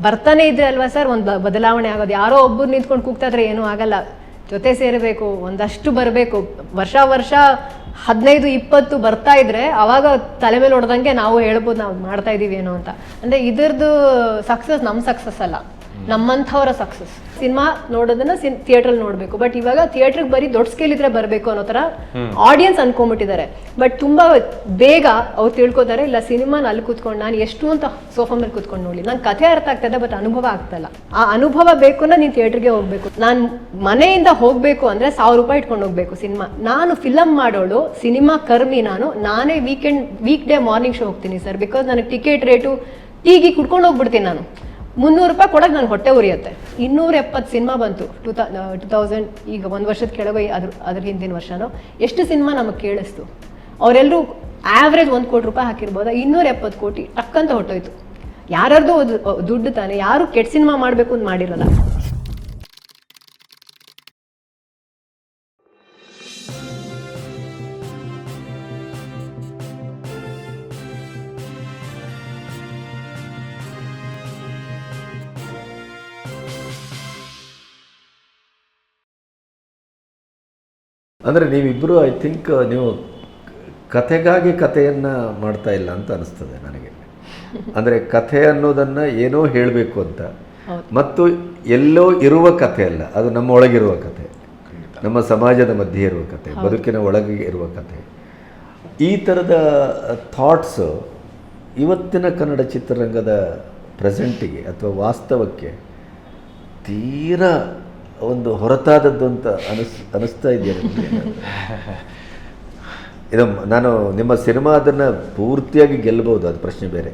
ಬರ್ತಾನೆ ಇದೆ ಅಲ್ವಾ ಸರ್? ಒಂದು ಬದಲಾವಣೆ ಆಗೋದು. ಯಾರೋ ಒಬ್ಬರು ನಿಂತ್ಕೊಂಡು ಕೂಗ್ತಾ ಇದ್ರೆ ಏನೂ ಆಗಲ್ಲ. ಜೊತೆ ಸೇರಬೇಕು, ಒಂದಷ್ಟು ಬರಬೇಕು. ವರ್ಷ ವರ್ಷ ಹದಿನೈದು, ಇಪ್ಪತ್ತು ಬರ್ತಾ ಇದ್ರೆ ಅವಾಗ ತಲೆ ಮೇಲೆ ಹೊಡೆದಂಗೆ ನಾವು ಹೇಳ್ಬೋದು ನಾವು ಮಾಡ್ತಾ ಇದ್ದೀವಿ ಏನೋ ಅಂತ. ಅಂದ್ರೆ ಇದ್ರದ್ದು ಸಕ್ಸಸ್ ನಮ್ಮ ಸಕ್ಸಸ್ ಅಲ್ಲ. ನಮ್ಮಂಥವರ ಸಕ್ಸಸ್ ಸಿನಿಮಾ ನೋಡೋದನ್ನ ಥಿಯೇಟ್ರಲ್ಲಿ ನೋಡಬೇಕು. ಬಟ್ ಇವಾಗ ಥಿಯೇಟ್ರಿಗೆ ಬರೀ ದೊಡ್ಡ ಸ್ಕೇಲ್ ಇದ್ರೆ ಬರಬೇಕು ಅನ್ನೋ ಥರ ಆಡಿಯನ್ಸ್ ಅನ್ಕೊಂಡ್ಬಿಟ್ಟಿದ್ದಾರೆ ಬಟ್ ತುಂಬಾ ಬೇಗ ಅವ್ರು ತಿಳ್ಕೊತಾರೆ ಇಲ್ಲ ಸಿನಿಮಾನ ಅಲ್ಲಿ ಕೂತ್ಕೊಂಡು ನಾನು ಎಷ್ಟು ಅಂತ ಸೋಫಾ ಮೇಲೆ ಕೂತ್ಕೊಂಡು ನೋಡಿ. ನಂಗೆ ಕಥೆ ಅರ್ಥ ಆಗ್ತದೆ ಬಟ್ ಅನುಭವ ಆಗ್ತಲ್ಲ ಆ ಅನುಭವ ಬೇಕು ಅಂದ್ರೆ ನೀನು ಥಿಯೇಟ್ರಿಗೆ ಹೋಗ್ಬೇಕು. ನಾನು ಮನೆಯಿಂದ ಹೋಗ್ಬೇಕು ಅಂದ್ರೆ ಸಾವಿರ ರೂಪಾಯಿ ಇಟ್ಕೊಂಡು ಹೋಗ್ಬೇಕು ಸಿನಿಮಾ. ನಾನು ಫಿಲಮ್ ಮಾಡೋಳು ಸಿನಿಮಾ ಕರ್ಮಿ ನಾನು. ನಾನೇ weekend week day morning show ಹೋಗ್ತೀನಿ ಸರ್ ಬಿಕಾಸ್ ನನಗೆ ಟಿಕೆಟ್ ರೇಟು ಟೀಗಿ ಕುಡ್ಕೊಂಡು ಹೋಗ್ಬಿಡ್ತೀನಿ ನಾನು. ಮುನ್ನೂರು ರೂಪಾಯಿ ಕೊಡೋಕೆ ನಾನು ಹೊಟ್ಟೆ ಉರಿಯುತ್ತೆ. ಇನ್ನೂರ ಎಪ್ಪತ್ತು ಸಿನಿಮಾ ಬಂತು. ಟೂ ತ ಟೂ ತೌಸಂಡ್, ಈಗ ಒಂದು ವರ್ಷದ ಕೆಳಗೆ ಅದ್ರ ಅದ್ರ ಹಿಂದಿನ ವರ್ಷನೋ. ಎಷ್ಟು ಸಿನಿಮಾ ನಮಗೆ ಕೇಳಿಸ್ತು. ಅವರೆಲ್ಲರೂ ಆ್ಯಾವ್ರೇಜ್ ಒಂದು ಕೋಟಿ ರೂಪಾಯಿ ಹಾಕಿರ್ಬೋದಾ? ಇನ್ನೂರ ಎಪ್ಪತ್ತು ಕೋಟಿ ಟಕ್ಕಂತ ಹೊಟ್ಟೋಯ್ತು. ಯಾರ್ಯಾರ್ದು ದುಡ್ಡು ತಾನೆ. ಯಾರು ಕೆಟ್ಟ ಸಿನಿಮಾ ಮಾಡಬೇಕು ಅಂತ ಮಾಡಿರಲ್ಲ. ಅಂದರೆ ನೀವಿಬ್ಬರು ಐ ಥಿಂಕ್ ನೀವು ಕಥೆಗಾಗಿ ಕಥೆಯನ್ನು ಮಾಡ್ತಾ ಇಲ್ಲ ಅಂತ ಅನಿಸ್ತದೆ ನನಗೆ. ಅಂದರೆ ಕಥೆ ಅನ್ನೋದನ್ನು ಏನೋ ಹೇಳಬೇಕು ಅಂತ. ಮತ್ತು ಎಲ್ಲೋ ಇರುವ ಕಥೆ ಅಲ್ಲ ಅದು ನಮ್ಮ ಒಳಗಿರುವ ಕಥೆ. ನಮ್ಮ ಸಮಾಜದ ಮಧ್ಯೆ ಇರುವ ಕಥೆ ಬದುಕಿನ ಒಳಗೆ ಇರುವ ಕಥೆ. ಈ ಥರದ ಥಾಟ್ಸು ಇವತ್ತಿನ ಕನ್ನಡ ಚಿತ್ರರಂಗದ ಪ್ರೆಸೆಂಟಿಗೆ ಅಥವಾ ವಾಸ್ತವಕ್ಕೆ ತೀರಾ ಒಂದು ಹೊರತಾದದ್ದು ಅಂತ ಅನಿಸ್ ಅನಿಸ್ತಾ ಇದೆಯಾ? ಇದು ನಾನು ನಿಮ್ಮ ಸಿನಿಮಾ ಅದನ್ನು ಪೂರ್ತಿಯಾಗಿ ಗೆಲ್ಲಬಹುದು ಅದು ಪ್ರಶ್ನೆ ಬೇರೆ.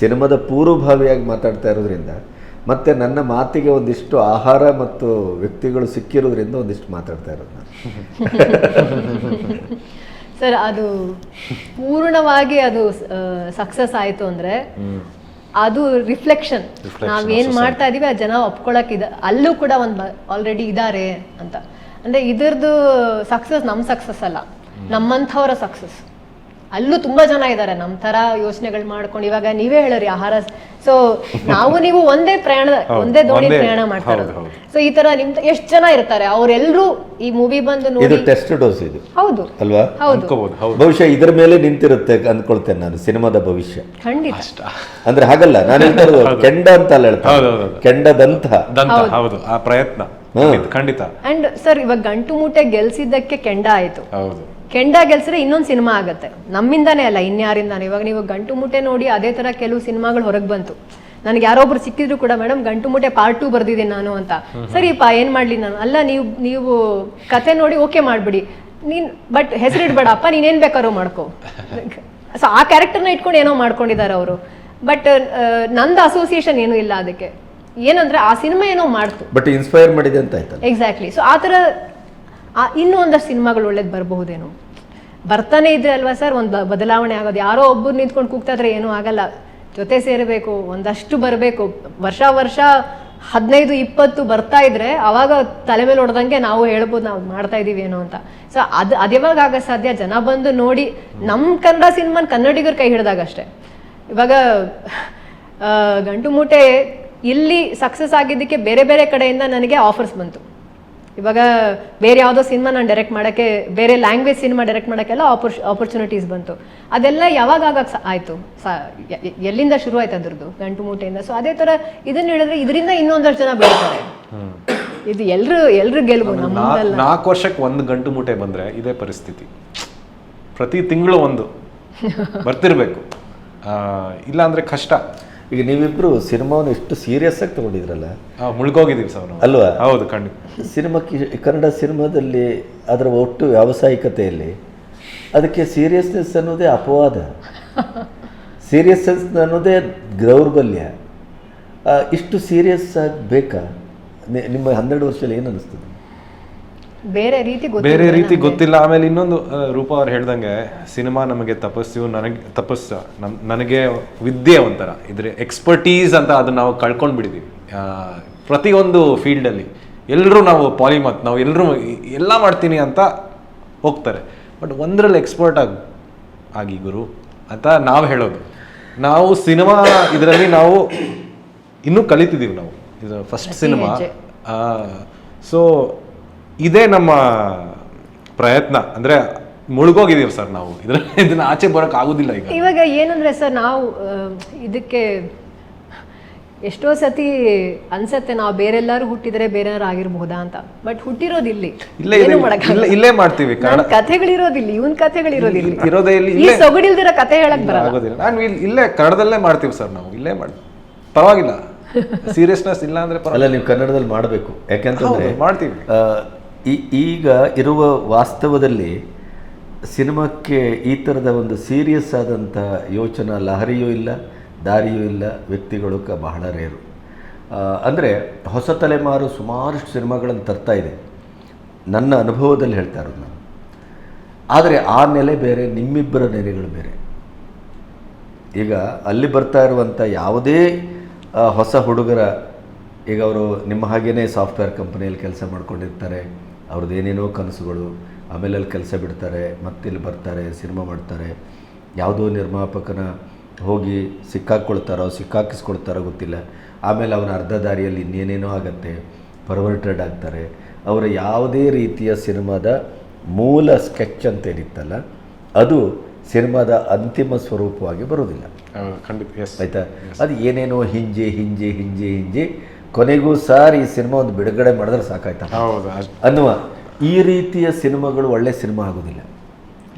ಸಿನಿಮಾದ ಪೂರ್ವಭಾವಿಯಾಗಿ ಮಾತಾಡ್ತಾ ಇರೋದ್ರಿಂದ ಮತ್ತು ನನ್ನ ಮಾತಿಗೆ ಒಂದಿಷ್ಟು ಆಹಾರ ಮತ್ತು ವ್ಯಕ್ತಿಗಳು ಸಿಕ್ಕಿರೋದ್ರಿಂದ ಒಂದಿಷ್ಟು ಮಾತಾಡ್ತಾ ಇರೋದು ನಾನು. ಸರ್ ಅದು ಪೂರ್ಣವಾಗಿ ಅದು ಸಕ್ಸಸ್ ಆಯಿತು ಅಂದ್ರೆ ಅದು ರಿಫ್ಲೆಕ್ಷನ್ ನಾವೇನ್ ಮಾಡ್ತಾ ಇದೀವಿ ಆ ಜನ ಒಪ್ಕೊಳಕ್ ಇದ ಅಲ್ಲೂ ಕೂಡ ಒಂದು ಆಲ್ರೆಡಿ ಇದಾರೆ ಅಂತ. ಅಂದ್ರೆ ಇದರದು ಸಕ್ಸಸ್ ನಮ್ ಸಕ್ಸಸ್ ಅಲ್ಲ. ನಮ್ಮಂಥವರ ಸಕ್ಸಸ್ ಅಲ್ಲೂ ತುಂಬಾ ಜನ ಇದ್ದಾರೆ ನಮ್ಮ ತರ ಯೋಚನೆಗಳು ಮಾಡ್ಕೊಂಡು ಇವಾಗ ನೀವೇ ಹೇಳೋರಿ ಆಹಾರ ಸೊ ನಾವು ನೀವು ಒಂದೇ ಪ್ರಯಾಣ ಒಂದೇ ದೋಣಿ ಪ್ರಯಾಣ ಮಾಡ್ತಾರೆ ಸೊ ಈ ತರ ನಿಮ್ ಎಷ್ಟು ಜನ ಇರ್ತಾರೆ? ಅವರೆಲ್ಲರೂ ಈ ಮೂವಿ ಬಂದು ಇದು ನೋಡಿ ಟೆಸ್ಟ್ ಡೋಸ್ ಇದು. ಹೌದು. ಅಲ್ವಾ? ಹೌದು. ಅನ್ಕೋಬಹುದು ಹೌದು. ಬಹುಶಃ ಇದರ ಮೇಲೆ ನಿಂತಿರುತ್ತೆ ಅಂದ್ಕೊಳ್ತೇನೆ ನಾನು ಸಿನಿಮಾದ ಭವಿಷ್ಯ. ಖಂಡಿತ. ಅಂದ್ರೆ ಹಾಗಲ್ಲ ನಾನು ಹೇಳ್ತಾರೆ ಕೆಂಡ ಅಂತ ಅಲ್ಲ ಹೇಳ್ತಾ ಹೌದು, ಹೌದು, ಹೌದು. ಕೆಂಡದಂತ. ದಂತ ಹೌದು. ಆ ಪ್ರಯತ್ನ. ಖಂಡಿತ, ಖಂಡಿತ. ಅಂಡ್ ಸರ್ ಇವಾಗ ಗಂಟು ಮೂಟೆ ಗೆಲ್ಸಿದ್ದಕ್ಕೆ ಕೆಂಡ ಆಯ್ತು. ಹೌದು. ಕೆಂಡ ಗೆಲ್ಸಿದ್ರೆ ಇನ್ನೊಂದು ಸಿನಿಮಾ ಆಗತ್ತೆ. ನಮ್ಮಿಂದಾನೇ ಅಲ್ಲ ಇನ್ಯಾರಿಂದಾನೆ. ಇವಾಗ ನೀವು ಗಂಟು ಮುಟ್ಟೆ ನೋಡಿ ಅದೇ ತರ ಕೆಲವು ಸಿನಿಮಾಗಳು ಹೊರಗೆ ಬಂತು. ನನಗೆ ಯಾರೊಬ್ರು ಸಿಕ್ಕಿದ್ರು ಕೂಡ ಮೇಡಮ್ ಗಂಟು ಮುಟ್ಟೆ ಪಾರ್ಟ್ ಟೂ ಬರ್ದಿದ್ದೀನಿ ನಾನು ಅಂತ. ಸರಿಪ್ಪ ಏನ್ ಮಾಡ್ಲಿ ನಾನು? ಅಲ್ಲ ನೀವು ನೀವು ಕತೆ ನೋಡಿ ಓಕೆ ಮಾಡ್ಬಿಡಿ. ನೀನ್ ಬಟ್ ಹೆಸರಿಡ್ಬೇಡ. ಅಪ್ಪ ನೀನೇನ್ ಬೇಕಾದ್ರೂ ಮಾಡ್ಕೋ. ಸೊ ಆ ಕ್ಯಾರೆಕ್ಟರ್ನ ಇಟ್ಕೊಂಡು ಏನೋ ಮಾಡ್ಕೊಂಡಿದ್ದಾರೆ ಅವರು. ಬಟ್ ನಂದು ಅಸೋಸಿಯೇಷನ್ ಏನೂ ಇಲ್ಲ ಅದಕ್ಕೆ. ಏನಂದ್ರೆ ಆ ಸಿನಿಮಾ ಏನೋ ಮಾಡ್ತು. ಬಟ್ ಇನ್ಸ್ಪೈರ್ ಮಾಡಿದೆ ಅಂತ ಎಕ್ಸಾಕ್ಟ್ಲಿ ಸೊ ಆ ಥರ ಇನ್ನೂ ಒಂದಷ್ಟು ಸಿನಿಮಾಗಳು ಒಳ್ಳೇದು ಬರಬಹುದೇನೋ. ಬರ್ತಾನೆ ಇದೆ ಅಲ್ವಾ ಸರ್? ಒಂದು ಬದಲಾವಣೆ ಆಗೋದು. ಯಾರೋ ಒಬ್ಬರು ನಿಂತ್ಕೊಂಡು ಕೂಗ್ತಾ ಇದ್ರೆ ಏನೂ ಆಗಲ್ಲ. ಜೊತೆ ಸೇರಬೇಕು, ಒಂದಷ್ಟು ಬರಬೇಕು. ವರ್ಷ ವರ್ಷ ಹದಿನೈದು, ಇಪ್ಪತ್ತು ಬರ್ತಾ ಇದ್ರೆ ಅವಾಗ ತಲೆ ಮೇಲೆ ಹೊಡೆದಂಗೆ ನಾವು ಹೇಳ್ಬೋದು ನಾವು ಮಾಡ್ತಾ ಇದೀವಿ ಏನೋ ಅಂತ. ಸೊ ಅದು ಯಾವಾಗ ಆಗ ಸಾಧ್ಯ? ಜನ ಬಂದು ನೋಡಿ ನಮ್ಮ ಕನ್ನಡ ಸಿನಿಮಾನ ಕನ್ನಡಿಗರ ಕೈ ಹಿಡಿದಾಗ ಅಷ್ಟೇ ಇವಾಗ ಗಂಟು ಮೂಟೆ ಇಲ್ಲಿ ಸಕ್ಸಸ್ ಆಗಿದ್ದಕ್ಕೆ ಬೇರೆ ಬೇರೆ ಕಡೆಯಿಂದ ನನಗೆ ಆಫರ್ಸ್ ಬಂತು. ಇವಾಗ ಬೇರೆ ಯಾವುದೋ ಸಿನಿಮಾ ನಾನು ಡೈರೆಕ್ಟ್ ಮಾಡೋಕ್ಕೆ ಬೇರೆ ಲ್ಯಾಂಗ್ವೇಜ್ ಸಿನಿಮಾ ಡೈರೆಕ್ಟ್ ಮಾಡೋಕ್ಕೆಲ್ಲ ಆಪರ್ಚು ಆಪರ್ಚುನಿಟೀಸ್ ಬಂತು. ಅದೆಲ್ಲ ಯಾವಾಗ ಆಗಕ್ಕೆ ಸ- ಆಯ್ತು? ಎ- ಎಲ್ಲಿಂದ ಶುರು ಆಯ್ತು ಅದ್ರದ್ದು? ಗಂಟು ಮೂಟೆಯಿಂದ? ಸೊ ಅದೇ ಥರ ಇದನ್ನ ಹೇಳಿದ್ರೆ ಇದರಿಂದ ಇನ್ನೊಂದಷ್ಟು ಜನ ಬೆಳಿತಾರೆ. ಇದು ಎಲ್ಲರೂ ಎಲ್ಲರೂ ಗೆಲುವು ನಾಲ್ಕು ವರ್ಷಕ್ಕೆ ಒಂದು ಗಂಟು ಮೂಟೆ ಬಂದರೆ ಇದೇ ಪರಿಸ್ಥಿತಿ. ಪ್ರತಿ ತಿಂಗಳು ಒಂದು. ಬರ್ತಿರ್ಬೇಕು. ಇಲ್ಲಾಂದರೆ ಇಲ್ಲ ಅಂದ್ರೆ ಕಷ್ಟ. ಈಗ ನೀವಿಬ್ರು ಸಿನಿಮಾವನ್ನು ಎಷ್ಟು ಸೀರಿಯಸ್ ಆಗಿ ತಗೊಂಡಿದ್ರಲ್ಲ? ಮುಳುಗೋಗಿದ್ದೀವಿ ಸರ್ ನಾವು. ಅಲ್ವಾ? ಹೌದು ಖಂಡಿತ ಸಿನಿಮಾಕ್ಕೆ ಕನ್ನಡ ಸಿನಿಮಾದಲ್ಲಿ ಅದರ ಒಟ್ಟು ವ್ಯಾವಸಾಯಿಕತೆಯಲ್ಲಿ ಅದಕ್ಕೆ ಸೀರಿಯಸ್ನೆಸ್ ಅನ್ನೋದೇ ಅಪವಾದ. ಸೀರಿಯಸ್ನೆಸ್ ಅನ್ನೋದೇ ದೌರ್ಬಲ್ಯ ಇಷ್ಟು ಸೀರಿಯಸ್ ಆಗಿ ಬೇಕಾ? ನಿಮ್ಮ ಹನ್ನೆರಡು ವರ್ಷದಲ್ಲಿ ಏನು ಅನಿಸ್ತದೆ ಬೇರೆ ರೀತಿ ಬೇರೆ ರೀತಿ ಗೊತ್ತಿಲ್ಲ. ಆಮೇಲೆ ಇನ್ನೊಂದು ರೂಪ ಅವ್ರು ಹೇಳ್ದಂಗೆ ಸಿನಿಮಾ ನಮಗೆ ತಪಸ್ಸು ನನಗೆ ತಪಸ್ಸು ನಮ್ ನನಗೆ ವಿದ್ಯೆ ಒಂಥರ. ಇದ್ರೆ ಎಕ್ಸ್ಪರ್ಟೀಸ್ ಅಂತ ಅದನ್ನ ನಾವು ಕಳ್ಕೊಂಡು ಬಿಟ್ಟಿದ್ದೀವಿ ಆ, ಪ್ರತಿಯೊಂದು ಫೀಲ್ಡಲ್ಲಿ ಎಲ್ಲರೂ ನಾವು ಪಾಲಿಮತ್ ನಾವು ಎಲ್ಲರೂ ಎಲ್ಲ ಮಾಡ್ತೀನಿ ಅಂತ ಹೋಗ್ತಾರೆ. ಬಟ್ ಒಂದರಲ್ಲಿ ಎಕ್ಸ್ಪರ್ಟ್ ಆಗಿ ಆಗಿ ಗುರು ಅಂತ ನಾವು ಹೇಳೋದು. ನಾವು ಸಿನಿಮಾ ಇದರಲ್ಲಿ ನಾವು ಇನ್ನೂ ಕಲಿತಿದ್ದೀವಿ ನಾವು. ಇದು ಫಸ್ಟ್ ಸಿನಿಮಾ. ಸೊ ಇದೇ ನಮ್ಮ ಪ್ರಯತ್ನ. ಅಂದ್ರೆ ಮುಳುಗೋಗಿದೀವಿ ಸರ್ ನಾವು. ಇದ್ರ ಇದನ್ನ ಆಚೆ ಬರೋಕ್ ಆಗುದಿಲ್ಲ ಈಗ. ಇವಾಗ ಏನಂದ್ರೆ ಸರ್ ನಾವು ಆ, ಇದಕ್ಕೆ ಎಷ್ಟೋ ಸತಿ ಅನ್ಸತ್ತೆ ನಾವು ಬೇರೆಲ್ಲಾರು ಹುಟ್ಟಿದ್ರೆ ಬೇರೆಯವ್ರು ಆಗಿರ್ಬಹುದಾ ಅಂತ. ಬಟ್ ಹುಟ್ಟಿರೋದು ಇಲ್ಲಿ ಇಲ್ಲೇ ಏನೂ ಇದೆ, ಇಲ್ಲೇ- ಇಲ್ಲೇ ಮಾಡ್ತೀವಿ. ಕಥೆಗಳಿರೋದಿಲ್ಲ ಇವನ್ ಕಥೆಗಳಿರೋದಿಲ್ಲ. ಇಲ್ಲಿ- ಇರೋದೇ ಇಲ್ಲಿ ಈ. ಸೊಗಡಿಲ್ದಿರೋ ಕಥೆ ಹೇಳಕ್ ಬರಲ್ಲ. ಆಗೋದಿಲ್ಲ. ನಾನು ಇಲ್ಲಿ ಇಲ್ಲೇ ಕನ್ನಡದಲ್ಲೇ ಮಾಡ್ತೀವಿ ಸರ್ ನಾವು. ಇಲ್ಲೇ ಮಾಡಿ ಪರವಾಗಿಲ್ಲ. ಸೀರಿಯಸ್ನೆಸ್ ಇಲ್ಲ ಅಂದ್ರೆ ಅಲ್ಲ ನೀವು ಕನ್ನಡದಲ್ಲಿ ಮಾಡಬೇಕು. ಯಾಕೆಂತಂದ್ರೆ ಮಾಡ್ತೀವಿ. ಈ- ಈಗ ಇರುವ ವಾಸ್ತವದಲ್ಲಿ ಸಿನಿಮಾಕ್ಕೆ ಈ ಥರದ ಒಂದು ಸೀರಿಯಸ್ ಆದಂಥ ಯೋಚನಾ ಲಹರಿಯೂ ಇಲ್ಲ, ದಾರಿಯೂ ಇಲ್ಲ, ವ್ಯಕ್ತಿಗಳು ಕ ಬಹಳ ರೇರು. ಅಂದರೆ ಹೊಸ ತಲೆಮಾರು ಸುಮಾರಷ್ಟು ಸಿನಿಮಾಗಳನ್ನು ತರ್ತಾ ಇದೆ. ನನ್ನ ಅನುಭವದಲ್ಲಿ ಹೇಳ್ತಾ ಇರೋದು ನಾನು. ಆದರೆ ಆ ನೆಲೆ ಬೇರೆ, ನಿಮ್ಮಿಬ್ಬರ ನೆಲೆಗಳು ಬೇರೆ. ಈಗ ಅಲ್ಲಿ ಬರ್ತಾ ಇರುವಂಥ ಯಾವುದೇ ಹೊಸ ಹುಡುಗರ, ಈಗ ಅವರು ನಿಮ್ಮ ಹಾಗೇನೇ ಸಾಫ್ಟ್ವೇರ್ ಕಂಪನಿಯಲ್ಲಿ ಕೆಲಸ ಮಾಡ್ಕೊಂಡಿರ್ತಾರೆ ಅವ್ರದ್ದು ಏನೇನೋ ಕನಸುಗಳು ಆಮೇಲೆ ಅಲ್ಲಿ ಕೆಲಸ ಬಿಡ್ತಾರೆ ಮತ್ತಿಲ್ಲಿ ಬರ್ತಾರೆ ಸಿನಿಮಾ ಮಾಡ್ತಾರೆ. ಯಾವುದೋ ನಿರ್ಮಾಪಕನ ಹೋಗಿ ಸಿಕ್ಕಾಕ್ಕೊಳ್ತಾರೋ ಸಿಕ್ಕಾಕಿಸ್ಕೊಳ್ತಾರೋ ಗೊತ್ತಿಲ್ಲ. ಆಮೇಲೆ ಅವನ ಅರ್ಧ ದಾರಿಯಲ್ಲಿ ಇನ್ನೇನೇನೋ ಆಗತ್ತೆ ಪರ್ವರ್ಟೆಡ್ ಆಗ್ತಾರೆ. ಅವರ ಯಾವುದೇ ರೀತಿಯ ಸಿನಿಮಾದ ಮೂಲ ಸ್ಕೆಚ್ ಅಂತ ಏನಿತ್ತಲ್ಲ ಅದು ಸಿನಿಮಾದ ಅಂತಿಮ ಸ್ವರೂಪವಾಗಿ ಬರೋದಿಲ್ಲ ಖಂಡಿತ. ಆಯ್ತಾ? ಅದು ಏನೇನೋ ಹಿಂಜೆ ಹಿಂಜೆ ಹಿಂಜೆ ಹಿಂಜೆ ಕೊನೆಗೂ ಸಾರ್ ಈ ಸಿನಿಮಾ ಒಂದು ಬಿಡುಗಡೆ ಮಾಡಿದ್ರೆ ಸಾಕಾಯ್ತಾ? ಅನ್ನುವ ಈ ರೀತಿಯ ಸಿನಿಮಾಗಳು ಒಳ್ಳೆ ಸಿನಿಮಾ ಆಗೋದಿಲ್ಲ.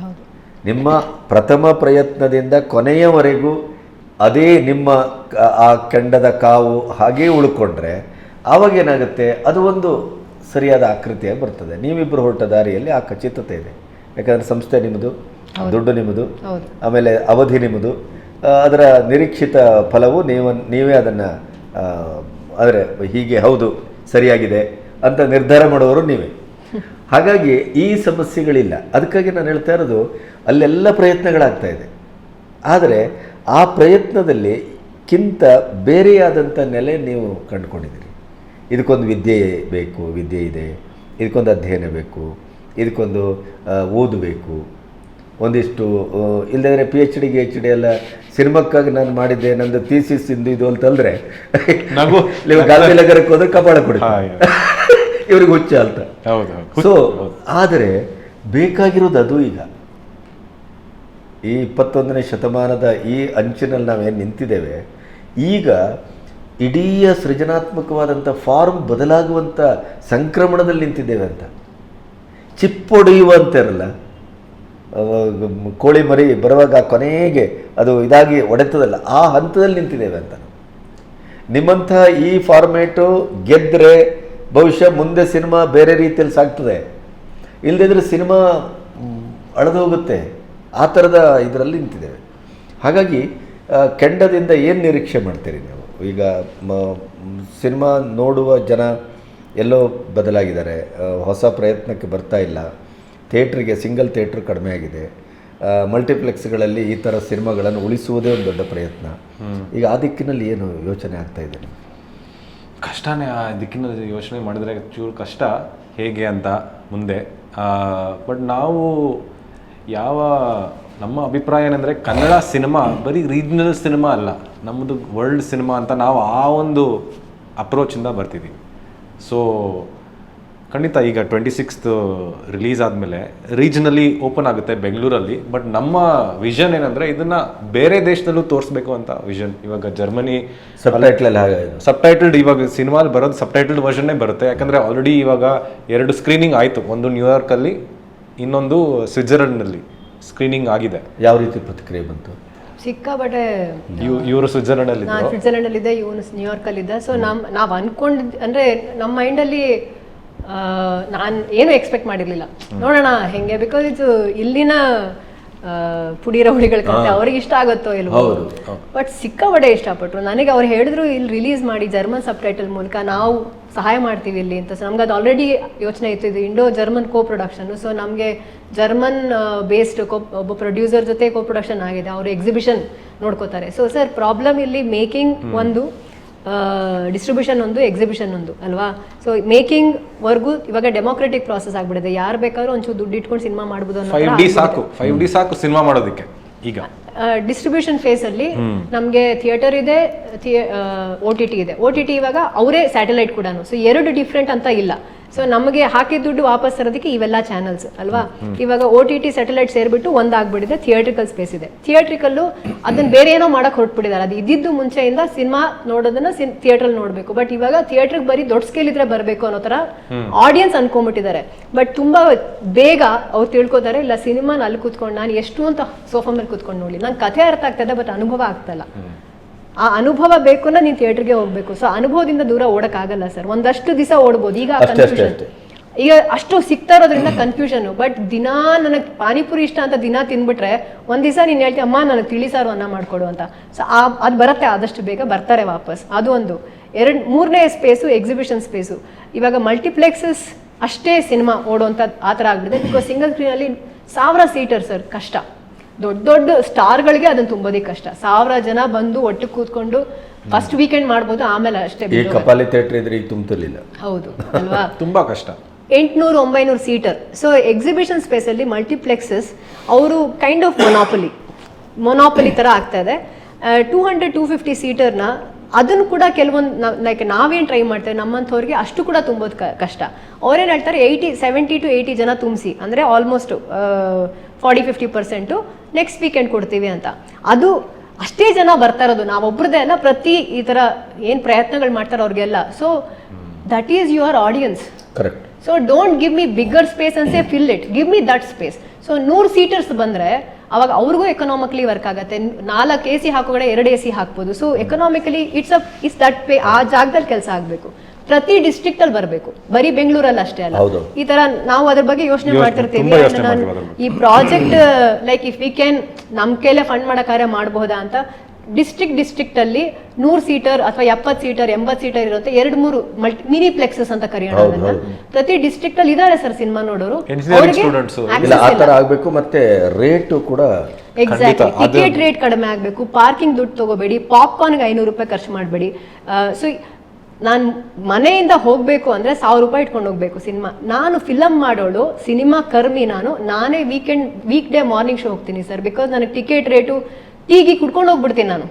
ಹೌದು. ನಿಮ್ಮ ಪ್ರಥಮ ಪ್ರಯತ್ನದಿಂದ ಕೊನೆಯವರೆಗೂ ಅದೇ ನಿಮ್ಮ ಆ ಕೆಂಡದ ಕಾವು ಹಾಗೇ ಉಳ್ಕೊಂಡ್ರೆ ಆವಾಗ ಏನಾಗುತ್ತೆ? ಅದು ಒಂದು ಸರಿಯಾದ ಆಕೃತಿಯಾಗಿ ಬರ್ತದೆ. ನೀವಿಬ್ಬರು ಹೊರಟ ದಾರಿಯಲ್ಲಿ ಆ ಖಚಿತತೆ ಇದೆ. ಯಾಕಂದರೆ ಸಂಸ್ಥೆ ನಿಮ್ಮದು ದುಡ್ಡು ನಿಮ್ಮದು ಹೌದು. ಆಮೇಲೆ ಅವಧಿ ನಿಮ್ಮದು. ಅದರ ನಿರೀಕ್ಷಿತ ಫಲವು ನೀವು ನೀವೇ ಅದನ್ನು ಅಂದರೆ ಹೀಗೆ ಹೌದು, ಸರಿಯಾಗಿದೆ ಅಂತ ನಿರ್ಧಾರ ಮಾಡುವವರು ನೀವೇ. ಹಾಗಾಗಿ ಈ ಸಮಸ್ಯೆಗಳಿಲ್ಲ. ಅದಕ್ಕಾಗಿ ನಾನು ಹೇಳ್ತಾ ಇರೋದು, ಅಲ್ಲೆಲ್ಲ ಪ್ರಯತ್ನಗಳಾಗ್ತಾ ಇದೆ. ಆದರೆ ಆ ಪ್ರಯತ್ನದಲ್ಲಿ ಕಿಂತ ಬೇರೆಯಾದಂಥ ನೆಲೆ ನೀವು ಕಂಡುಕೊಂಡಿದ್ದೀರಿ. ಇದಕ್ಕೊಂದು ವಿದ್ಯೆ ಬೇಕು, ವಿದ್ಯೆ ಇದೆ. ಇದಕ್ಕೊಂದು ಅಧ್ಯಯನ ಬೇಕು. ಇದಕ್ಕೊಂದು ಓದಬೇಕು ಒಂದಿಷ್ಟು ಇಲ್ಲದಿದ್ರೆ ಪಿ ಎಚ್ ಡಿ ಗಿ ಎಚ್ ಡಿ ಎಲ್ಲ ಸಿನಿಮಾಕ್ಕಾಗಿ ನಾನು ಮಾಡಿದ್ದೆ ನಂದು ಥೀಸಿಸ್ ಇಂದು ಇದು ಅಂತಂದ್ರೆ ನಗು ನೀವು ಗಾಂಧಿನಗರಕ್ಕೆ ಹೋದ್ರೆ ಕಪಾಳ ಕೊಡಿ. ಇವ್ರಿಗೆ ಹುಚ್ಚ ಅಂತ. ಸೊ ಆದರೆ ಬೇಕಾಗಿರೋದು ಅದು ಈಗ. ಈ ಇಪ್ಪತ್ತೊಂದನೇ ಶತಮಾನದ ಈ ಅಂಚಿನಲ್ಲಿ ನಾವೇನು ನಿಂತಿದ್ದೇವೆ ಈಗ ಇಡೀ ಸೃಜನಾತ್ಮಕವಾದಂಥ ಫಾರ್ಮ್ ಬದಲಾಗುವಂಥ ಸಂಕ್ರಮಣದಲ್ಲಿ ನಿಂತಿದ್ದೇವೆ ಅಂತ. ಚಿಪ್ಪೊಡೆಯುವ ಅಂತಾರಲ್ಲ ಅವಾಗ ಮ್- ಕೋಳಿ ಮರಿ ಬರುವಾಗ ಕೊನೆಗೆ ಅದು ಇದಾಗಿ ಒಡೆತದಲ್ಲ, ಆ ಹಂತದಲ್ಲಿ ನಿಂತಿದ್ದೇವೆ ಅಂತ. ನಿಮ್ಮಂತಹ ಈ ಫಾರ್ಮೇಟು ಗೆದ್ದರೆ ಬಹುಶಃ ಮುಂದೆ ಸಿನಿಮಾ ಬೇರೆ ರೀತಿಯಲ್ಲಿ ಸಾಗ್ತದೆ. ಇಲ್ಲದಿದ್ದರೆ ಸಿನಿಮಾ ಅಳೆದು ಹೋಗುತ್ತೆ. ಆ ಥರದ ಇದರಲ್ಲಿ ನಿಂತಿದ್ದೇವೆ. ಹಾಗಾಗಿ ಕೆಂಡದಿಂದ ಏನು ನಿರೀಕ್ಷೆ ಮಾಡ್ತೀರಿ ನೀವು? ಈಗ ಸಿನಿಮಾ ನೋಡುವ ಜನ ಎಲ್ಲೋ ಬದಲಾಗಿದ್ದಾರೆ ಹೊಸ ಪ್ರಯತ್ನಕ್ಕೆ ಬರ್ತಾ ಇಲ್ಲ. ಥಿಯೇಟ್ರಿಗೆ, ಸಿಂಗಲ್ ಥಿಯೇಟ್ರ್ ಕಡಿಮೆ ಆಗಿದೆ. ಮಲ್ಟಿಪ್ಲೆಕ್ಸ್ಗಳಲ್ಲಿ ಈ ಥರ ಸಿನಿಮಾಗಳನ್ನು ಉಳಿಸುವುದೇ ಒಂದು ದೊಡ್ಡ ಪ್ರಯತ್ನ. ಈಗ ಆ ದಿಕ್ಕಿನಲ್ಲಿ ಏನು ಯೋಚನೆ ಆಗ್ತಾ ಇದೆ ಕಷ್ಟನೇ ಆ ದಿಕ್ಕಿನಲ್ಲಿ ಯೋಚನೆ ಮಾಡಿದರೆ ಚೂರು ಕಷ್ಟ, ಹೇಗೆ ಅಂತ ಮುಂದೆ. ಬಟ್ ನಾವು ಯಾವ, ನಮ್ಮ ಅಭಿಪ್ರಾಯ ಏನಂದರೆ ಕನ್ನಡ ಸಿನಿಮಾ ಬರೀ ರೀಜ್ನಲ್ ಸಿನಿಮಾ ಅಲ್ಲ, ನಮ್ಮದು ವರ್ಲ್ಡ್ ಸಿನಿಮಾ ಅಂತ ನಾವು ಆ ಒಂದು ಅಪ್ರೋಚಿಂದ ಬರ್ತಿದ್ದೀವಿ ಸೊ ಖಂಡಿತ ಈಗ ಟ್ವೆಂಟಿ ಸಿಕ್ಸ್ತ್ ರಿಲೀಸ್ ಆದಮೇಲೆ ರೀಜನಲಿ ಓಪನ್ ಆಗುತ್ತೆ ಬೆಂಗಳೂರಲ್ಲಿ ಬಟ್ ನಮ್ಮ ವಿಷನ್ ಏನಂದರೆ ಇದನ್ನು ಬೇರೆ ದೇಶದಲ್ಲೂ ತೋರಿಸ್ಬೇಕು ಅಂತ ವಿಷನ್ ಇವಾಗ ಜರ್ಮನಿ ಸಬ್ಟೈಟ್ಲಲ್ಲಿ ಹಾಗೆ ಇದು. ಸಬ್ ಟೈಟಲ್ಡ್ ಇವಾಗ ಸಿನಿಮಾಲ್ ಬರೋದು ಸಬ್ ಟೈಟಲ್ಡ್ ವರ್ಷನ್ನೇ ಬರುತ್ತೆ. ಯಾಕಂದ್ರೆ ಆಲ್ರೆಡಿ ಇವಾಗ ಎರಡು ಸ್ಕ್ರೀನಿಂಗ್ ಆಯಿತು. ಒಂದು ನ್ಯೂಯಾರ್ಕಲ್ಲಿ ಇನ್ನೊಂದು ಸ್ವಿಟ್ಜರ್ಲೆಂಡ್ನಲ್ಲಿ ಸ್ಕ್ರೀನಿಂಗ್ ಆಗಿದೆ. ಯಾವ ರೀತಿ ಪ್ರತಿಕ್ರಿಯೆ ಬಂತು? ಸಿಕ್ಕಾಪಟ್ಟೆ ಇವ್ ಇವರು ಸ್ವಿಟ್ಜರ್ಲೆಂಡಲ್ಲಿ ನಾನು ಸ್ವಿಟ್ಜರ್ಲೆಂಡ್ ಅಲ್ಲಿ ಇದ್ದೆ ಇವನು ನ್ಯೂಯಾರ್ಕ್ ಅಲ್ಲಿ ಇದ್ದ ಸೊ ನಮ್ ನಾವ್ ಅನ್ಕೊಂಡ್ ಅಂದ್ರೆ ನಮ್ಮ ಮೈಂಡ್ ಅಲ್ಲಿ ನಾನು ಏನು ಎಕ್ಸ್ಪೆಕ್ಟ್ ಮಾಡಿರಲಿಲ್ಲ. ನೋಡೋಣ ಹೆಂಗೆ ಬಿಕಾಸ್ ಇದು ಇಲ್ಲಿನ ಪುಡಿ ರೌಡಿಗಳ ಕತೆ ಅವ್ರಿಗೆ ಇಷ್ಟ ಆಗುತ್ತೋ ಇಲ್ವೋ? ಬಟ್ ಸಿಕ್ಕಾಪಟ್ಟೆ ಇಷ್ಟಪಟ್ಟರು ನನಗೆ ಅವ್ರು ಹೇಳಿದ್ರು ಇಲ್ಲಿ ರಿಲೀಸ್ ಮಾಡಿ ಜರ್ಮನ್ ಸಬ್ ಟೈಟಲ್ ಮೂಲಕ ನಾವು ಸಹಾಯ ಮಾಡ್ತೀವಿ ಇಲ್ಲಿ ಅಂತ. ಸೊ ನಮ್ಗೆ ಅದು ಆಲ್ರೆಡಿ ಯೋಚನೆ ಇತ್ತು ಇದು Indo German co production so ನಮಗೆ ಜರ್ಮನ್ ಬೇಸ್ಡ್ ಕೋ ಒಬ್ಬ ಪ್ರೊಡ್ಯೂಸರ್ ಜೊತೆ ಕೋ ಪ್ರೊಡಕ್ಷನ್ ಆಗಿದೆ. ಅವರು ಎಕ್ಸಿಬಿಷನ್ ನೋಡ್ಕೋತಾರೆ. ಸೊ ಸರ್ ಪ್ರಾಬ್ಲಮ್ ಇಲ್ಲಿ ಮೇಕಿಂಗ್ ಒಂದು ಡಿಸ್ಟ್ರಿಬ್ಯೂಷನ್ ಒಂದು ಎಕ್ಸಿಬಿಷನ್ ಒಂದು ಅಲ್ವಾ? ಸೊ ಮೇಕಿಂಗ್ ವರ್ಗೂ ಇವಾಗ ಡೆಮೋಕ್ರೆಟಿಕ್ ಪ್ರಾಸೆಸ್ ಆಗ್ಬಿಡಿದೆ. ಯಾರು ಬೇಕಾದ್ರೂ ಒಂಚೂರು ದುಡ್ಡು ಇಟ್ಕೊಂಡು ಸಿನಿಮಾ ಮಾಡ್ಬೋದು ಅನ್ನೋ ಫೈವ್ ಡಿ ಸಾಕು ಫೈವ್ ಡಿ ಸಾಕು ಸಿನಿಮಾ ಮಾಡೋದಕ್ಕೆ ಈಗ. ಡಿಸ್ಟ್ರಿಬ್ಯೂಷನ್ ಫೇಸ್ ಅಲ್ಲಿ ನಮಗೆ ಥಿಯೇಟರ್ ಇದೆ ಓ ಟಿ ಟಿ ಇದೆ. ಓ ಟಿ ಟಿ ಇವಾಗ ಅವರೇ ಸ್ಯಾಟಲೈಟ್ ಕೂಡ ಸೊ ಎರಡು ಡಿಫ್ರೆಂಟ್ ಅಂತ ಇಲ್ಲ. ಸೊ ನಮಗೆ ಹಾಕಿದ ದುಡ್ಡು ವಾಪಸ್ ತರೋದಕ್ಕೆ ಇವೆಲ್ಲ ಚಾನಲ್ಸ್ ಅಲ್ವಾ? ಇವಾಗ ಓ ಟಿ ಟಿ ಸ್ಯಾಟಲೈಟ್ ಸೇರಿಬಿಟ್ಟು ಒಂದಾಗ್ಬಿಟ್ಟಿದೆ ಥಿಯೇಟ್ರಿಕಲ್ ಸ್ಪೇಸ್ ಇದೆ. ಥಿಯೇಟ್ರಿಕಲ್ಲು ಅದನ್ನ ಬೇರೆ ಏನೋ ಮಾಡಕ್ ಹೊರಟ್ಬಿಟ್ಟಿದ್ದಾರೆ. ಅದು ಇದ್ದಿದ್ದು ಮುಂಚೆಯಿಂದ ಸಿನಿಮಾ ನೋಡೋದನ್ನ ಥಿಯೇಟ್ರಲ್ಲಿ ನೋಡಬೇಕು. ಬಟ್ ಇವಾಗ ಥಿಯೇಟ್ರಿಗೆ ಬರೀ ದೊಡ್ಡ ಸ್ಕೇಲ್ ಇದ್ರೆ ಬರಬೇಕು ಅನ್ನೋ ಥರ ಆಡಿಯನ್ಸ್ ಅನ್ಕೊಂಡ್ಬಿಟ್ಟಿದ್ದಾರೆ ಬಟ್ ತುಂಬಾ ಬೇಗ ಅವ್ರು ತಿಳ್ಕೊತಾರೆ, ಇಲ್ಲ ಸಿನಿಮಾನ ಅಲ್ಲಿ ಕೂತ್ಕೊಂಡು ನಾನು ಎಷ್ಟು ಅಂತ ಸೋಫಾ ಮೇಲೆ ಕೂತ್ಕೊಂಡು ನೋಡಿ. ನಂಗೆ ಕಥೆ ಅರ್ಥ ಆಗ್ತದೆ ಬಟ್ ಅನುಭವ ಆಗ್ತಲ್ಲ ಆ ಅನುಭವ ಬೇಕು ಅಂದ್ರೆ ನೀನು ಥಿಯೇಟರ್ಗೆ ಹೋಗ್ಬೇಕು. ಸೊ ಅನುಭವದಿಂದ ದೂರ ಓಡಕ್ ಆಗಲ್ಲ ಸರ್ ಒಂದಷ್ಟು ದಿವಸ ಓಡ್ಬೋದು. ಈಗ ಕನ್ಫ್ಯೂಷನ್. ಈಗ ಅಷ್ಟು ಸಿಗ್ತಾ ಇರೋದ್ರಿಂದ ಕನ್ಫ್ಯೂಷನ್ ಬಟ್ ದಿನಾ ನನಗೆ ಪಾನಿಪುರಿ ಇಷ್ಟ ಅಂತ ದಿನ ತಿನ್ಬಿಟ್ರೆ ಒಂದ್ ದಿವಸ ನೀನು ಹೇಳ್ತೀಯ ಅಮ್ಮ ನನಗೆ ತಿಳಿಸಾರು ಅನ್ನ ಮಾಡ್ಕೊಡು ಅಂತ. ಸೊ ಆ ಅದು ಬರುತ್ತೆ ಆದಷ್ಟು ಬೇಗ ಬರ್ತಾರೆ ವಾಪಸ್. ಅದು ಒಂದು. ಎರಡು ಮೂರನೇ ಸ್ಪೇಸು ಎಕ್ಸಿಬಿಷನ್ ಸ್ಪೇಸು ಇವಾಗ ಮಲ್ಟಿಪ್ಲೆಕ್ಸಸ್ ಅಷ್ಟೇ ಸಿನಿಮಾ ಓಡೋ ಆ ಥರ ಆಗ್ಬಿಡುತ್ತೆ. ಬಿಕಾಸ್ ಸಿಂಗಲ್ ಸ್ಕ್ರೀನಲ್ಲಿ ಸಾವಿರ ಸೀಟರ್ ಸರ್ ಕಷ್ಟ. ದೊಡ್ಡ ದೊಡ್ಡ ಸ್ಟಾರ್ಗಳಿಗೆ ಅದನ್ನ ತುಂಬೋದೇ ಕಷ್ಟ. ಸಾವಿರ ಜನ ಬಂದು ಒಟ್ಟು ಕೂತ್ಕೊಂಡು ಫಸ್ಟ್ ವೀಕೆಂಡ್ ಮಾಡ್ಬೋದು ಆಮೇಲೆ ಅಷ್ಟೇ ಈ ಕಪಾಲಿ ಥಿಯೇಟರ್ ಇದ್ರೆ ಈಗ ಹೌದು ಅಲ್ವಾ? ತುಂಬಾ ಕಷ್ಟ. ಎಂಟ್ನೂರು ಒಂಬೈನೂರು ಸೀಟರ್. ಸೊ ಎಕ್ಸಿಬಿಷನ್ ಸ್ಪೇಸಲ್ಲಿ ಮಲ್ಟಿಪ್ಲೆಕ್ಸಸ್ ಅವರು ಕೈಂಡ್ ಆಫ್ ಮೊನಾಪಲಿ ಮೊನಾಪಲಿ ಥರ ಆಗ್ತಾ ಇದೆ. ಟೂ ಹಂಡ್ರೆಡ್ ಟೂ ಫಿಫ್ಟಿ ಸೀಟರ್ನ ಅದನ್ನು ಕೂಡ ಕೆಲವೊಂದು ಲೈಕ್ ನಾವೇನು ಟ್ರೈ ಮಾಡ್ತೇವೆ ನಮ್ಮಂಥವ್ರಿಗೆ ಅಷ್ಟು ಕೂಡ ತುಂಬೋದು ಕಷ್ಟ. ಅವ್ರೇನು ಹೇಳ್ತಾರೆ ಏಯ್ಟಿ ಸೆವೆಂಟಿ ಟು ಏಯ್ಟಿ ಜನ ತುಂಬಿಸಿ ಅಂದರೆ almost forty fifty percent next weekend ಕೊಡ್ತೀವಿ ಅಂತ. ಅದು ಅಷ್ಟೇ ಜನ ಬರ್ತಾ ಇರೋದು. ನಾವೊಬ್ರದ್ದೇ ಅಲ್ಲ ಪ್ರತಿ ಈ ಥರ ಏನು ಪ್ರಯತ್ನಗಳು ಮಾಡ್ತಾರೆ ಅವ್ರಿಗೆಲ್ಲ. So that is your audience correct so don't give me bigger space ಅನ್ಸೇ say fill it give me that space so ನೂರು ಸೀಟರ್ಸ್ ಬಂದ್ರೆ ಅವಾಗ ಅವ್ರಿಗೂ ಎಕನಾಮಿಕಲಿ ವರ್ಕ್ ಆಗುತ್ತೆ. ನಾಲ್ಕು ಎ ಸಿ ಹಾಕೋ ಕಡೆ ಎರಡು ಎ ಸಿ ಹಾಕ್ಬೋದು. So economically it's a is that pay ಆ ಜಾಗದಲ್ಲಿ ಕೆಲಸ ಆಗಬೇಕು. ಪ್ರತಿ ಡಿಸ್ಟ್ರಿಕ್ಟ್ ಅಲ್ಲಿ ಬರಬೇಕು. ಬರೀ ಬೆಂಗಳೂರಲ್ಲಿ ಅಷ್ಟೇ ಅಲ್ಲ. ಈ ತರ ನಾವು ಅದ್ರ ಬಗ್ಗೆ ಯೋಚನೆ ಮಾಡ್ತಿರ್ತೀವಿ. ಈ project like if we can ನಮ್ ಕೈಲೇ ಫಂಡ್ ಮಾಡೋ ಕಾರ್ಯ ಮಾಡಬಹುದಾ ಅಂತ ಡಿಸ್ಟ್ರಿಕ್ಟ್ ಡಿಸ್ಟ್ರಿಕ್ಟ್ ಅಲ್ಲಿ ನೂರ್ ಸೀಟರ್ ಅಥವಾ ಎಪ್ಪತ್ತು ಸೀಟರ್ ಎಂಬತ್ ಸೀಟರ್ ಇರುತ್ತೆ. ಎರಡು ಮೂರು ಮಲ್ಟಿ ಮಿನಿ ಪ್ಲೆಕ್ಸಸ್ ಅಂತ ಕರೆಯೋಣ ಅದನ್ನ. ಪ್ರತಿ ಡಿಸ್ಟ್ರಿಕ್ಟ್ ಅಲ್ಲಿ ಇದಾರೆ ಸರ್ ಸಿನಿಮಾ ನೋಡೋರು. Engineering ಅವ್ರಿಗೆ ಇಲ್ಲ ಆ ಥರ ಆಗಬೇಕು ಮತ್ತೆ ರೇಟು ಕೂಡ ಎಕ್ಸಾಕ್ಟ್ಲಿ ಖಂಡಿತ, ಟಿಕೆಟ್ ರೇಟ್ ಕಡಿಮೆ ಆಗಬೇಕು. ಪಾರ್ಕಿಂಗ್ ದುಡ್ಡು ತಗೋಬೇಡಿ. ಪಾಪ್ಕಾರ್ನ್ಗೆ ಐನೂರು ರೂಪಾಯಿ ಖರ್ಚು ಮಾಡಬೇಡಿ. ಸೊ ನಾನು ಮನೆಯಿಂದ ಹೋಗಬೇಕು ಅಂದರೆ ಸಾವಿರ ರೂಪಾಯಿ ಇಟ್ಕೊಂಡು ಹೋಗಬೇಕು ಸಿನಿಮಾ ನಾನು ಫಿಲಮ್ ಮಾಡೋಳು ಸಿನಿಮಾ ಕರ್ಮಿ ನಾನು ನಾನೇ weekend week day morning show ಹೋಗ್ತೀನಿ ಸರ್. ಬಿಕಾಸ್ ನನಗೆ ಟಿಕೆಟ್ ರೇಟು ಟೀಗಿ ಕುಡ್ಕೊಂಡು ಹೋಗ್ಬಿಡ್ತೀನಿ ನಾನು.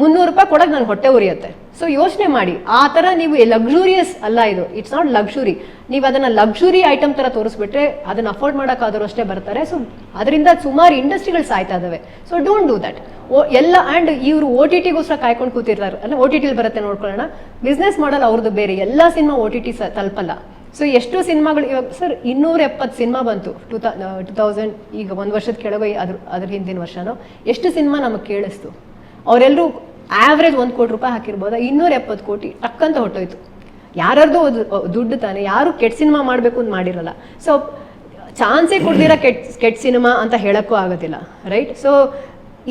ಮುನ್ನೂರು ರೂಪಾಯಿ ಕೊಡೋಕೆ ನಾನು ಹೊಟ್ಟೆ ಉರಿಯುತ್ತೆ. ಸೊ ಯೋಚನೆ ಮಾಡಿ, ಆ ಥರ ನೀವು ಲಕ್ಸುರಿಯಸ್ ಅಲ್ಲ ಇದು. ಇಟ್ಸ್ ನಾಟ್ ಲಕ್ಸುರಿ ನೀವು ಅದನ್ನ ಲಕ್ಸುರಿ ಐಟಮ್ ಥರ ತೋರಿಸ್ಬಿಟ್ರೆ ಅದನ್ನ ಅಫೋರ್ಡ್ ಮಾಡೋಕ್ಕಾದರೂ ಅಷ್ಟೇ ಬರ್ತಾರೆ. ಸೊ ಅದರಿಂದ ಸುಮಾರು ಇಂಡಸ್ಟ್ರಿಗಳು ಸಾಯ್ತಾ ಇದಾವೆ. So don't do that oh, ಎಲ್ಲ ಆ್ಯಂಡ್ ಇವರು ಓ ಟಿ ಟಿಗೋಸ್ಕರ ಕಾಯ್ಕೊಂಡು ಕೂತಿರ್ತಾರೆ. ಅಲ್ಲ ಓ ಟಿ ಟಿಲಿ ಬರುತ್ತೆ ನೋಡ್ಕೊಳ್ಳೋಣ. ಬಿಸ್ನೆಸ್ ಮಾಡಲ್ ಅವ್ರದ್ದು ಬೇರೆ. ಎಲ್ಲ ಸಿನಿಮಾ ಓ ಟಿ ಟಿ ತಲುಪಲ್ಲ. ಸೊ ಎಷ್ಟು ಸಿನಿಮಾಗಳು ಇವಾಗ ಸರ್ ಇನ್ನೂರ ಎಪ್ಪತ್ತು ಸಿನಿಮಾ ಬಂತು. ಟೂ ತ ಟೂ ತೌಸಂಡ್, ಈಗ ಒಂದು ವರ್ಷದ ಕೆಳಗೆ ಅದ್ರ ಅದ್ರ ಹಿಂದಿನ ವರ್ಷನೋ, ಎಷ್ಟು ಸಿನಿಮಾ ನಮಗೆ ಕೇಳಿಸ್ತು. ಅವರೆಲ್ಲರೂ ಆವ್ರೇಜ್ ಒಂದು ಕೋಟಿ ರೂಪಾಯಿ ಹಾಕಿರ್ಬೋದು? ಇನ್ನೂರ ಎಪ್ಪತ್ತು ಕೋಟಿ ಟಕ್ಕಂತ ಹೊಟ್ಟೋಯ್ತು. ಯಾರ್ಯಾರ್ದು ದುಡ್ಡು ತಾನೆ, ಯಾರು ಕೆಟ್ಟ ಸಿನಿಮಾ ಮಾಡಬೇಕು ಅಂತ ಮಾಡಿರಲ್ಲ. ಸೊ ಚಾನ್ಸೇ ಕೊಡ್ದಿರ ಕೆಟ್ಟ ಕೆಟ್ಟ ಸಿನಿಮಾ ಅಂತ ಹೇಳೋಕ್ಕೂ ಆಗೋದಿಲ್ಲ ರೈಟ್ ಸೊ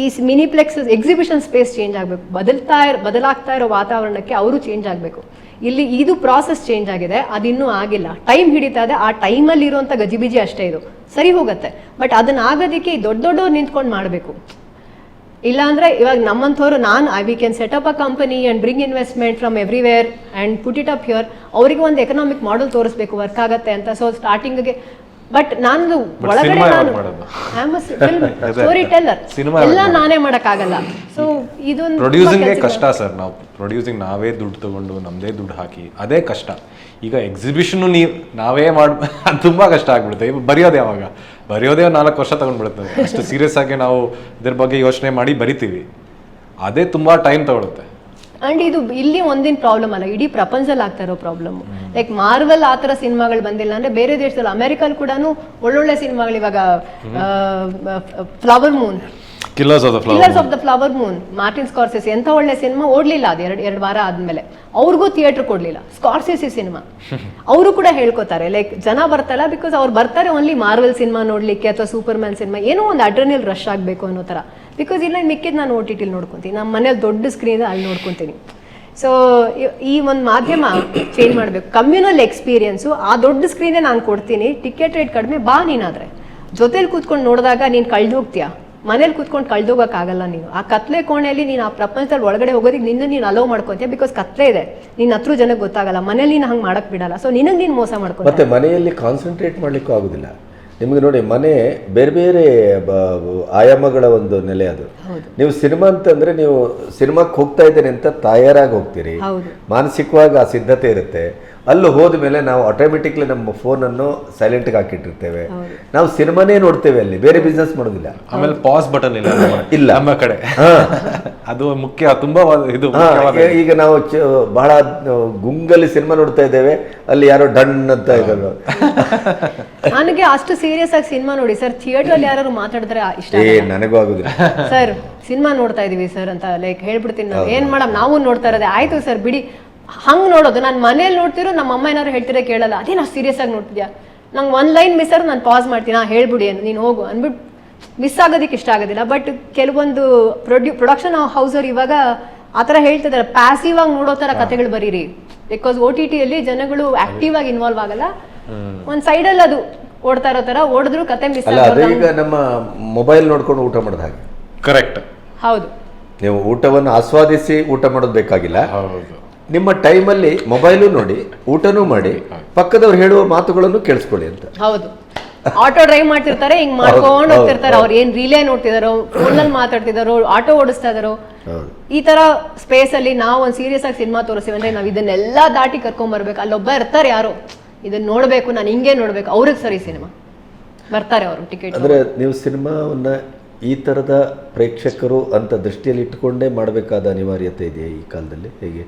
ಈ ಮಿನಿಪ್ಲೆಕ್ಸ್ ಎಕ್ಸಿಬಿಷನ್ ಸ್ಪೇಸ್ ಚೇಂಜ್ ಆಗಬೇಕು. ಬದಲ್ತಾ ಇರೋ, ಬದಲಾಗ್ತಾ ಇರೋ ವಾತಾವರಣಕ್ಕೆ ಅವರು ಚೇಂಜ್ ಆಗಬೇಕು. ಇಲ್ಲಿ ಇದು ಪ್ರಾಸೆಸ್ ಚೇಂಜ್ ಆಗಿದೆ, ಅದಿನ್ನೂ ಆಗಿಲ್ಲ. ಟೈಮ್ ಹಿಡಿತಾ ಇದೆ, ಆ ಟೈಮಲ್ಲಿ ಇರುವಂಥ ಗಜಿಬಿಜಿ ಅಷ್ಟೇ ಇದು. ಸರಿ ಹೋಗುತ್ತೆ. ಬಟ್ ಅದನ್ನ ಆಗೋದಕ್ಕೆ ದೊಡ್ಡ ದೊಡ್ಡವ್ರು ನಿಂತ್ಕೊಂಡು ಮಾಡಬೇಕು. ಇಲ್ಲಾಂದ್ರೆ ಇವಾಗ ನಮ್ಮಂಥವ್ರು ನಾನು I we can set up a company and bring investment from everywhere and put it up here ಅವರಿಗೆ ಒಂದು ಎಕನಾಮಿಕ್ ಮಾಡೆಲ್ ತೋರಿಸ್ಬೇಕು ವರ್ಕ್ ಆಗುತ್ತೆ ಅಂತ. ಸೊ ಸ್ಟಾರ್ಟಿಂಗ್ಗೆ ಬಟ್ ನಾನು ಒಳಗಡೆ ನಾನು. ಸ್ಟೋರಿ ಟೆಲ್ಲರ್ ಎಲ್ಲ ನಾನೇ ಮಾಡೋಕ್ಕಾಗಲ್ಲ. ಸೊ ಇದೊಂದು ಪ್ರೊಡ್ಯೂಸಿಂಗ್ ಕಷ್ಟ ಸರ್ ನಾವು ಪ್ರೊಡ್ಯೂಸಿಂಗ್ ನಾವೇ ದುಡ್ಡು ತಗೊಂಡು ನಮ್ಮದೇ ದುಡ್ಡು ಹಾಕಿ ಅದೇ ಕಷ್ಟ. ಈಗ ಎಕ್ಸಿಬಿಷನ್ ನೀವು ನಾವೇ ಮಾಡ ಅದು ತುಂಬಾ ಕಷ್ಟ ಆಗ್ಬಿಡುತ್ತೆ. ಬರೆಯೋದೇ ಬರೆಯೋದು ಯಾವಾಗ? ಬರೆಯೋದೇ ನಾಲ್ಕು ವರ್ಷ ತಗೊಂಡ್ಬಿಡುತ್ತೆ. ಅಷ್ಟು ಸೀರಿಯಸ್ ಆಗಿ ನಾವು ಇದ್ರ ಬಗ್ಗೆ ಯೋಚನೆ ಮಾಡಿ ಬರಿತೀವಿ. ಅದೇ ತುಂಬಾ ಟೈಮ್ ತಗೊಳುತ್ತೆ. ಅಂಡ್ ಇದು ಇಲ್ಲಿ ಒಂದಿನ ಪ್ರಾಬ್ಲಮ್ ಅಲ್ಲ. ಇಡೀ ಪ್ರಪಂಚದಲ್ಲಿ ಆಗ್ತಾ ಇರೋ ಪ್ರಾಬ್ಲಮ್ ಲೈಕ್ ಮಾರ್ವೆಲ್ ಆ ತರ ಸಿನಿಮಾಗಳು ಬಂದಿಲ್ಲ ಅಂದ್ರೆ ಬೇರೆ ದೇಶದಲ್ಲಿ ಅಮೆರಿಕಲ್ ಕೂಡ ಒಳ್ಳೊಳ್ಳೆ ಸಿನಿಮಾಗಳು ಇವಾಗ flower moon killers of the flower of the flower moon Martin Scorsese ಎಂತ ಒಳ್ಳೆ ಸಿನಿಮಾ ಓಡ್ಲಿಲ್ಲ ಅದು ಎರಡು ಎರಡು ವಾರ ಆದ್ಮೇಲೆ. ಅವ್ರಿಗೂ ಥಿಯೇಟರ್ ಕೊಡ್ಲಿಲ್ಲ. ಸ್ಕಾರ್ಸೆಸಿ ಸಿನಿಮಾ. ಅವರು ಕೂಡ ಹೇಳ್ಕೊತಾರೆ ಲೈಕ್ ಜನ ಬರ್ತಾರಲ್ಲ ಬಿಕಾಸ್ ಅವ್ರು ಬರ್ತಾರೆ ಓನ್ಲಿ ಮಾರ್ವೆಲ್ ಸಿನಿಮಾ ನೋಡ್ಲಿಕ್ಕೆ ಅಥವಾ ಸೂಪರ್ ಮ್ಯಾನ್ ಸಿನಿಮಾ. ಏನೋ ಒಂದು ಅಡ್ರನಲ್ ರಶ್ ಆಗಬೇಕು ಅನ್ನೋ ಥರ. ಬಿಕಾಸ್ ಇಲ್ಲ ಮಿಕ್ಕಿದ್ದು ನಾನು ಓ ಟಿ ಟಿಲಿ ನೋಡ್ಕೊತೀನಿ. ನಮ್ಮ ಮನೇಲಿ ದೊಡ್ಡ ಸ್ಕ್ರೀನ್ ಅಲ್ಲಿ ನೋಡ್ಕೊತೀನಿ. ಸೊ ಈ ಒಂದು ಮಾಧ್ಯಮ ಚೇಂಜ್ ಮಾಡಬೇಕು. ಕಮ್ಯುನಲ್ ಎಕ್ಸ್ಪೀರಿಯನ್ಸು ಆ ದೊಡ್ಡ ಸ್ಕ್ರೀನೇ ನಾನು ಕೊಡ್ತೀನಿ. ಟಿಕೆಟ್ ರೇಟ್ ಕಡಿಮೆ ಬಾ ನೀನಾದರೆ. ಜೊತೇಲಿ ಕೂತ್ಕೊಂಡು ನೋಡಿದಾಗ ನೀನು ಕಳ್ದು ಹೋಗ್ತೀಯಾ? ಮನೇಲಿ ಕೂತ್ಕೊಂಡು ಕಳ್ದೋಗಕ್ಕಾಗಲ್ಲ ನೀನು. ಆ ಕತ್ಲೆ ಕೋಣೆಯಲ್ಲಿ ನೀನು ಆ ಪ್ರಪಂಚದಲ್ಲಿ ಒಳಗಡೆ ಹೋಗೋದಕ್ಕೆ ನಿನ್ನ ನೀನು ಅಲೋ ಮಾಡ್ಕೊತೀಯ? ಬಿಕಾಸ್ ಕತ್ಲೆ ಇದೆ. ನಿನ್ನ ಹತ್ರ ಜನಕ್ಕೆ ಗೊತ್ತಾಗಲ್ಲ. ಮನೇಲಿ ನೀನು ಹಂಗೆ ಮಾಡಕ್ಕೆ ಬಿಡಲ್ಲ. ಸೊ ನಿನಗೆ ನೀನು ಮೋಸ ಮಾಡ್ಕೊ ಮತ್ತೆ ಮನೆಯಲ್ಲಿ ಕಾನ್ಸಂಟ್ರೇಟ್ ಮಾಡಲಿಕ್ಕೂ ಆಗುದಿಲ್ಲ. ನಿಮಗೆ ನೋಡಿ ಮನೆ ಬೇರೆ ಬೇರೆ ಆಯಾಮಗಳ ಒಂದು ನೆಲೆ ಅದು. ನೀವು ಸಿನಿಮಾ ಅಂತಂದ್ರೆ ನೀವು ಸಿನಿಮಾಕ್ಕೆ ಹೋಗ್ತಾ ಇದ್ದೀರಿ ಅಂತ ತಯಾರಾಗಿ ಹೋಗ್ತೀರಿ. ಮಾನಸಿಕವಾಗಿ ಆ ಸಿದ್ಧತೆ ಇರುತ್ತೆ. ಅಲ್ಲಿ ಹೋದ ಮೇಲೆ ನಾವು ಆಟೋಮೆಟಿಕ್ಲಿ ನಮ್ಮ ಫೋನನ್ನು ಸೈಲೆಂಟ್ಗೆ ಹಾಕಿಟ್ಟಿರ್ತೇವೆ. ನಾವು ಸಿನಿಮಾನೇ ನೋಡ್ತೇವೆ ಅಲ್ಲಿ ಬೇರೆ ಬಿಸ್ನೆಸ್ ಮಾಡೋದಿಲ್ಲ. ಆಮೇಲೆ ಪಾಸ್ ಬಟನ್ ಇಲ್ಲ ಇಲ್ಲ. ನಮ್ಮ ಕಡೆ. ಅದು ಮುಖ್ಯ ತುಂಬಾ ಇದು ಈಗ- ನಾವು ಚ- ಬಹಳ ಗುಂಗಲ್ಲಿ ಸಿನಿಮಾ ನೋಡ್ತಾ ಇದ್ದೇವೆ ಅಲ್ಲಿ ಯಾರೋ ಡನ್ ಅಂತ ಇದ್ದಾರೆ. ನನಗೆ ಅಷ್ಟು ಸೀರಿಯಸ್ ಆಗಿ ಸಿನಿಮಾ ನೋಡಿ ಸರ್ ಥಿಯೇಟರ್ ಅಲ್ಲಿ ಯಾರು ಮಾತಾಡಿದ್ರೆ ಆ- ಇಷ್ಟ ಏ ನನಗೂ ಆಗುದಿಲ್ಲ. ಸರ್ ಸಿನಿಮಾ ನೋಡ್ತಾ ಇದೀವಿ ಸರ್ ಅಂತ ಲೈಕ್ ಹೇಳ್ಬಿಡ್ತೀನಿ ನಾವು. ಏನ್ ಮಾಡಮ್? ನಾವು ನೋಡ್ತಾ ಇರೋದೇ. ಆಯ್ತು ಸರ್ ಬಿಡಿ. ಹಂಗ್ ನೋಡೋದು. ನಾನು ಮನೇಲಿ ನೋಡ್ತಿರೋ ನಮ್ಮ ಅಮ್ಮ ಏನಾದ್ರು ಹೇಳ್ತಿರೋ ಕೇಳಲ್ಲ. ಅದೇ ನಾವು ಸೀರಿಯಸ್ ಆಗಿ ನೋಡ್ತಿದ್ಯಾ? ನಂಗೆ ಒಂದ್ ಲೈನ್ ಮಿಸ್ ಆದ್ರೆ ನಾನು ಪಾಸ್ ಮಾಡ್ತೀನಿ. ಹಾಂ ಹೇಳ್ಬಿಡಿ ಏನು ನೀನು ಹೋಗು ಅಂದ್ಬಿಟ್ಟು ಮಿಸ್ ಆಗೋದಕ್ಕೆ ಇಷ್ಟ ಆಗೋದಿಲ್ಲ. ಬಟ್ ಕೆಲವೊಂದು ಪ್ರೊಡ್ಯೂ ಪ್ರೊಡಕ್ಷನ್ ಹೌಸರ್ ಇವಾಗ ಆ ಥರ ಹೇಳ್ತಿದ್ದಾರೆ ಪ್ಯಾಸಿವ್ ಆಗಿ ನೋಡೋ ಥರ ಕಥೆಗಳು ಬರೀರಿ. ಬಿಕಾಸ್ ಓ ಟಿ ಟಿಯಲ್ಲಿ ಜನಗಳು ಆಕ್ಟಿವ್ ಆಗಿ ಇನ್ವಾಲ್ವ್ ಆಗಲ್ಲ. ಒಂದು ಸೈಡಲ್ಲಿ ಅದು ಓಡ್ತಾ ಇರೋ ಥರ ಓಡಿದ್ರು ಕತೆ ಮಿಸ್ ಈಗ ನಮ್ಮ ಮೊಬೈಲ್ ನೋಡ್ಕೊಂಡು ಊಟ ಮಾಡೋದು ಹಾಗೆ. ಕರೆಕ್ಟ್ ಹೌದು. ನೀವು ಊಟವನ್ನು ಆಸ್ವಾದಿಸಿ ಊಟ ಮಾಡೋದು ಬೇಕಾಗಿಲ್ಲ. ಹೌದು. ನಿಮ್ಮ ಟೈಮಲ್ಲಿ ಮೊಬೈಲು ನೋಡಿ ಊಟನೂ ಮಾಡಿ ಪಕ್ಕದವ್ರು ಹೇಳುವ ಮಾತುಗಳನ್ನು ಕೇಳಿಸ್ಕೊಳ್ಳಿ ಅಂತ. ಹೌದು. ಆಟೋ ಡ್ರೈವ್ ಮಾಡ್ತಿರ್ತಾರೆ ಹಿಂಗ್ ಮಾಡ್ಕೊಂಡು ಹೋಗ್ತಿರ್ತಾರೆ. ಅವ್ರು ಏನ್ ರೀಲೇ ನೋಡ್ತಿದಾರೋ ಫೋನಲ್ಲಿ ಮಾತಾಡ್ತಿದಾರೋ ಆಟೋ ಓಡಿಸ್ತಾ ಇದಾರೋ ಈ ತರ ಸ್ಪೇಸ್ ಅಲ್ಲಿ ನಾವು ಒಂದ್ ಸೀರಿಯಸ್ ಆಗಿ ಸಿನಿಮಾ ತೋರಿಸ್ತೀವಿ ಅಂದ್ರೆ ನಾವ್ ಇದನ್ನೆಲ್ಲ ದಾಟಿ ಕರ್ಕೊಂಡ್ ಬರ್ಬೇಕು. ಅಲ್ಲೊಬ್ಬ ಇರ್ತಾರೆ ಯಾರು ಇದನ್ನ ನೋಡ್ಬೇಕು ನಾನು ಹಿಂಗೆ ನೋಡ್ಬೇಕು ಅವ್ರಿಗೆ ಸರಿ ಸಿನಿಮಾ ಬರ್ತಾರೆ ಅವರು ಟಿಕೆಟ್ ಅಂದ್ರೆ ನೀವು ಸಿನಿಮಾವನ್ನ ಈ ತರದ ಪ್ರೇಕ್ಷಕರು ಅಂತ ದೃಷ್ಟಿಯಲ್ಲಿ ಇಟ್ಟುಕೊಂಡೇ ಮಾಡಬೇಕಾದ ಅನಿವಾರ್ಯತೆ ಇದೆಯಾ ಈ ಕಾಲದಲ್ಲಿ? ಹೇಗೆ?